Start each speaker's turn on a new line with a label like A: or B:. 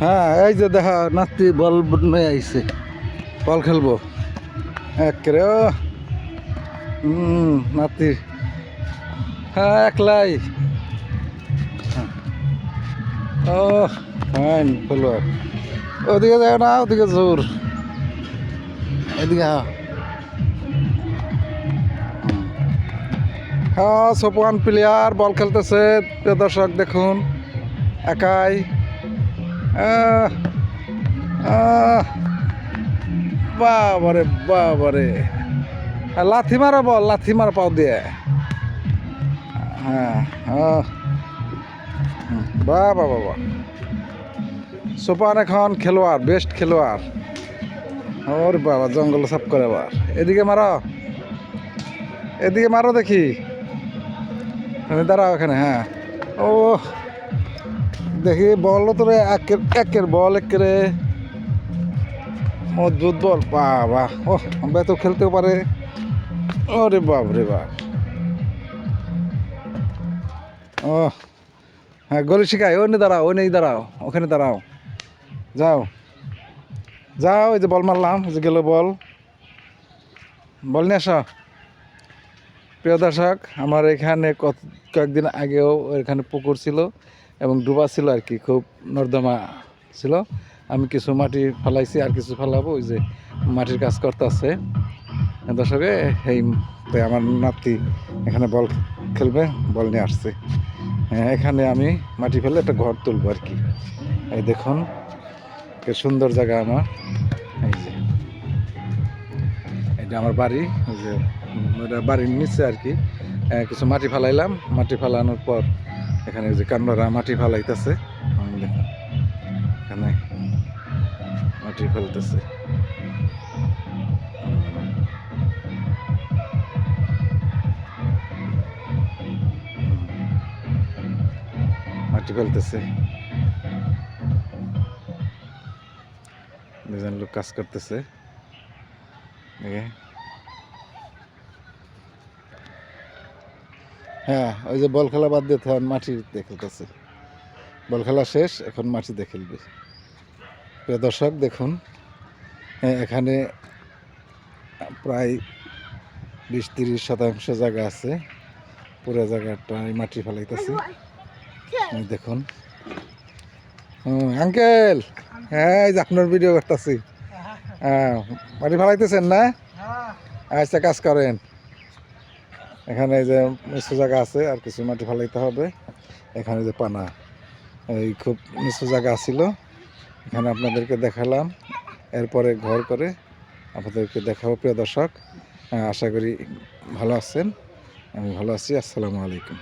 A: হ্যাঁ এই যে দেখা, নাতি বল নিয়ে আইছে। বল খেলব। একেরে হুম নাতি। হ্যাঁ একলাই। হ্যাঁ। ও, ফাইন খেলোয়াড় ওদিকে যাও না, ওদিকে জোর। এদিকে হ্যাঁ হ্যাঁ সোপান প্লেয়ার বল খেলতেছে। দর্শক, দেখুন। একাই। বাবারে বাবারে। লাথি মারা বল, লাথি মারা পাও দিয়ে। হ্যাঁ বাবা বাবা সোপান এখন খেলোয়াড় বেস্ট খেলোয়াড়। ওর বাবা, জঙ্গল সাফ করে আবার। এদিকে মারো। এদিকে মারো দেখি। দাঁড়াও, এখানে হ্যাঁ। ও দেখি বল তো রে, একের একের বল একেরে। মজবুত বল, বাবা। ও তো খেলতেও পারে। ওরে বাপ রে বাপ। ও হ্যাঁ গলি শিখাই, ওই দাঁড়াও, ওই নেই দাঁড়াও, ওখানে দাঁড়াও। যাও। যাও, এই যে বল মারলাম যে গেল বল। বল নিয়ে আসো। প্রিয় দর্শক, আমার এখানে কত কয়েকদিন আগেও এখানে পুকুর ছিল। এবং ডুবা ছিল আর কি খুব নর্দমা ছিল। আমি কিছু মাটি ফেলাইছি আর কিছু ফেলাবো ওই যে মাটির কাজ করতে আছে দর্শকে এই আমার নাতি এখানে বল খেলবে বল নিয়ে আসছে। হ্যাঁ, এখানে আমি মাটি ফেলে একটা ঘর তুলবো আর কি। এই দেখুন সুন্দর জায়গা আমার। এই যে এটা আমার বাড়ি যে বাড়ির নিচে আর কি। আহ, কিছু মাটি ফালাইলাম। মাটি ফালানোর পর এখানে যে কান্নরা মাটি ফালাইতেছে। এখানে মাটি ফেলতেছে মাটি ফেলতেছে দুজন লোক কাজ করতেছে। দেখে হ্যাঁ ওই যে বল খেলা বাদ দিয়ে তখন মাটিতে খেলতেছে বল খেলা শেষ এখন মাটিতে খেলবে প্রিয় দর্শক দেখুন হ্যাঁ, এখানে প্রায় বিশ তিরিশ শতাংশ জায়গা আছে। পুরো জায়গাটা মাটি ফেলাইতেছে। দেখুন। আঙ্কেল! হ্যাঁ এই যে আপনার ভিডিও করতেছি। হ্যাঁ মাটি ফেলাইতেছেন না? আচ্ছা কাজ করেন। এখানে যে নিচু জায়গা আছে, আর কিছু মাটি ফালাইতে হবে। এখানে যে পানা, এই খুব নিচু জায়গা ছিল। এখানে আপনাদেরকে দেখালাম। এরপরে ঘর করে আপনাদেরকে দেখাবো, প্রিয় দর্শক। আশা করি ভালো আছেন। আমি ভালো আছি। আসসালামু আলাইকুম।